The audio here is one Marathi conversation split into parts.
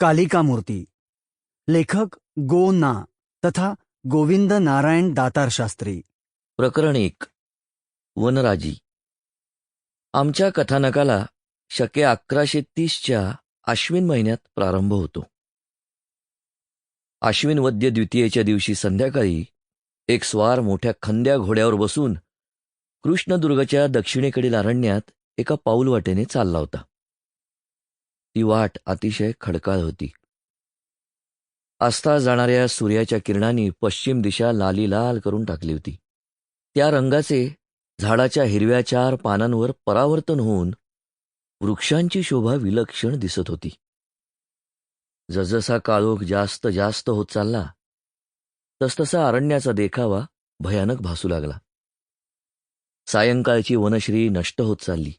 कालिका मूर्ती लेखक गो ना तथा गोविंद नारायण दातार शास्त्री प्रकरण एक. वनराजी. आमच्या कथानकाला शके अकराशे तीसच्या आश्विन महिन्यात प्रारंभ होतो. आश्विन वद्य द्वितीयेच्या दिवशी संध्याकाळी एक स्वार मोठ्या खंद्या घोड्यावर बसून कृष्णदुर्गच्या दक्षिणेकडील अरण्यात एका पाऊलवाटेने चालला होता. ती वाट अतिशय खडकाळ होती. आस्था जाणाऱ्या सूर्याच्या किरणांनी पश्चिम दिशा लाली लाल करून टाकली होती. त्या रंगाचे झाडाच्या हिरव्या चार पानांवर परावर्तन होऊन वृक्षांची शोभा विलक्षण दिसत होती. जसजसा काळोख जास्त जास्त होत चालला तसतसा अरण्याचा देखावा भयानक भासू लागला. सायंकाळची वनश्री नष्ट होत चालली.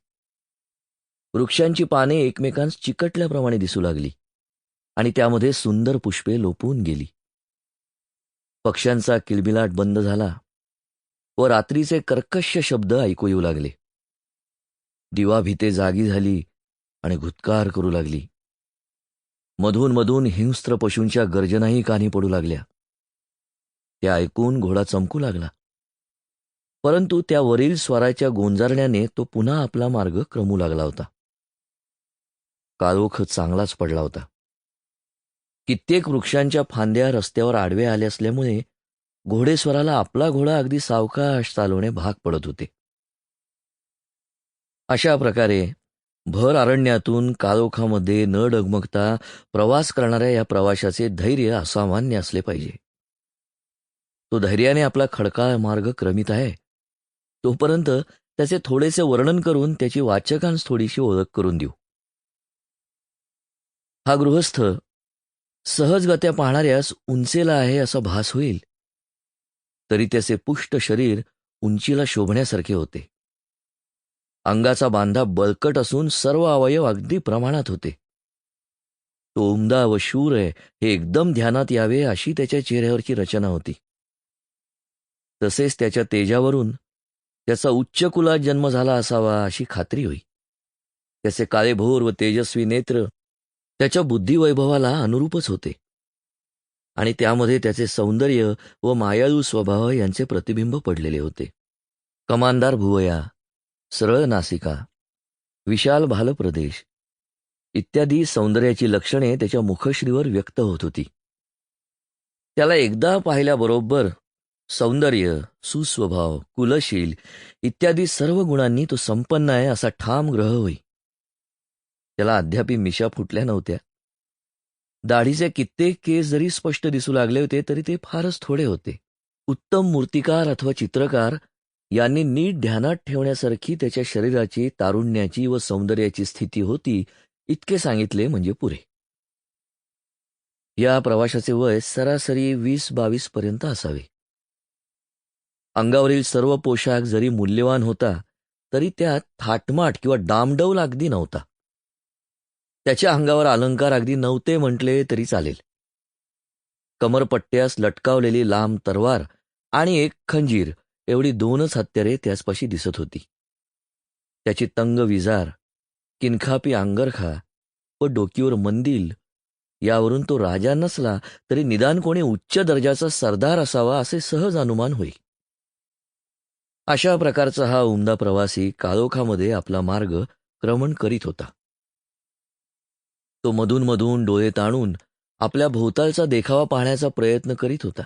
वृक्षांची पाने एकमेकांस चिकटल्याप्रमाणे दिसू लागली आणि त्यामध्ये सुंदर पुष्पे लोपून गेली. पक्ष्यांचा किलबिलाट बंद झाला व रात्रीचे कर्कश शब्द ऐकू येऊ लागले. दिवा भीते जागी झाली आणि घुतकार करू लागली. मधून मधून हिंस्त्र पशूंच्या गर्जनाही कानी पडू लागल्या. त्या ऐकून घोडा चमकू लागला. परंतु त्यावरील स्वराच्या गोंजारण्याने तो पुन्हा आपला मार्ग क्रमू लागला होता. काळोख चांगलाच पडला होता. कित्येक वृक्षांच्या फांद्या रस्त्यावर आडवे आले असल्यामुळे घोडेस्वराला आपला घोडा अगदी सावकाश चालवणे भाग पडत होते. अशा प्रकारे भर अरण्यातून काळोखामध्ये न डगमगता प्रवास करणाऱ्या या प्रवाशाचे धैर्य असामान्य असले पाहिजे. तो धैर्याने आपला खडकाळ मार्ग क्रमित आहे. तोपर्यंत त्याचे थोडेसे वर्णन करून त्याची वाचकांस थोडीशी ओळख करून देऊ. हा गृहस्थ सहजगत्या पाहणाऱ्यास उंचेला आहे असा भास होईल. तरी त्याचे पुष्ट शरीर उंचीला शोभण्यासारखे होते. अंगाचा बांधा बळकट असून सर्व अवयव अगदी प्रमाणात होते. तो उमदा व शूर आहे हे एकदम ध्यानात यावे अशी त्याच्या चेहऱ्यावरची रचना होती. तसेच त्याच्या तेजावरून त्याचा उच्च कुलात जन्म झाला असावा अशी खात्री होई. त्याचे काळेभोर व तेजस्वी नेत्र त्याच्या बुद्धिवैभवाला अनुरूपच होते. आणि त्यामध्ये त्याचे सौंदर्य व मायाळू स्वभाव यांचे प्रतिबिंब पडलेले होते. कमानदार भुवया सरळ नासिका विशाल भालप्रदेश इत्यादी सौंदर्याची लक्षणे त्याच्या मुखश्रीवर व्यक्त होत होती. त्याला एकदा पाहिल्याबरोबर सौंदर्य सुस्वभाव कुलशील इत्यादी सर्व गुणांनी तो संपन्न आहे असा ठाम ग्रह होई त्याला अद्यापी मिशा फुटल्या नव्हत्या. दाढीचे कित्येक केस जरी स्पष्ट दिसू लागले होते तरी ते फारच थोडे होते. उत्तम मूर्तिकार अथवा चित्रकार यांनी नीट ध्यानात ठेवण्यासारखी त्याच्या शरीराची तारुण्याची व सौंदर्याची स्थिती होती इतके सांगितले म्हणजे पुरे. या प्रवाशाचे वय सरासरी वीस बावीस पर्यंत असावे. अंगावरील सर्व पोशाख जरी मूल्यवान होता तरी त्यात थाटमाट किंवा डामडौल अगदी नव्हता. त्याच्या अंगावर अलंकार अगदी नव्हते म्हटले तरी चालेल. कमरपट्ट्यास लटकावलेली लांब तरवार आणि एक खंजीर एवढी दोनच हत्यारे त्याचपाशी दिसत होती. त्याची तंग विजार किनखापी आंगरखा व डोकीवर मंदिल यावरून तो राजा नसला तरी निदान कोणी उच्च दर्जाचा सरदार असावा असे सहज अनुमान होई अशा प्रकारचा हा उमदा प्रवासी काळोखामध्ये आपला मार्ग क्रमण करीत होता. तो मधून मधून डोळे ताणून आपल्या भोवतालचा देखावा पाहण्याचा प्रयत्न करीत होता.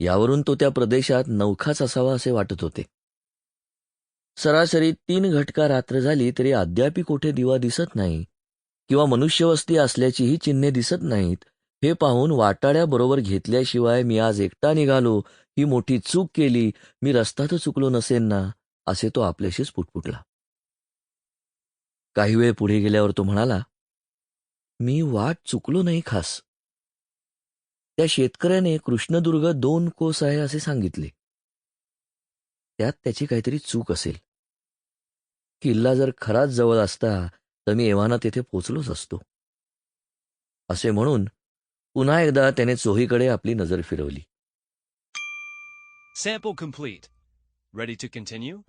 यावरून तो त्या प्रदेशात नौखाच असावा असे वाटत होते. सरासरी तीन घटका रात्र झाली तरी अद्यापी कोठे दिवा दिसत नाही किंवा मनुष्यवस्ती असल्याचीही चिन्हे दिसत नाहीत हे पाहून वाटाड्याबरोबर घेतल्याशिवाय मी आज एकटा निघालो ही मोठी चूक केली मी रस्ता तर चुकलो नसेन ना असे तो आपल्याशीच पुटपुटला. काही वेळ पुढे गेल्यावर तो म्हणाला मी वाट चुकलो नाही खास. त्या शेतकऱ्याने कृष्णदुर्ग दोन कोस आहे असे सांगितले. त्यात त्याची काहीतरी चूक असेल. किल्ला जर खराच जवळ असता तर मी एव्हाना तेथे पोचलोच असतो. असे म्हणून पुन्हा एकदा त्याने चोहीकडे आपली नजर फिरवली. Sample complete. Ready to continue?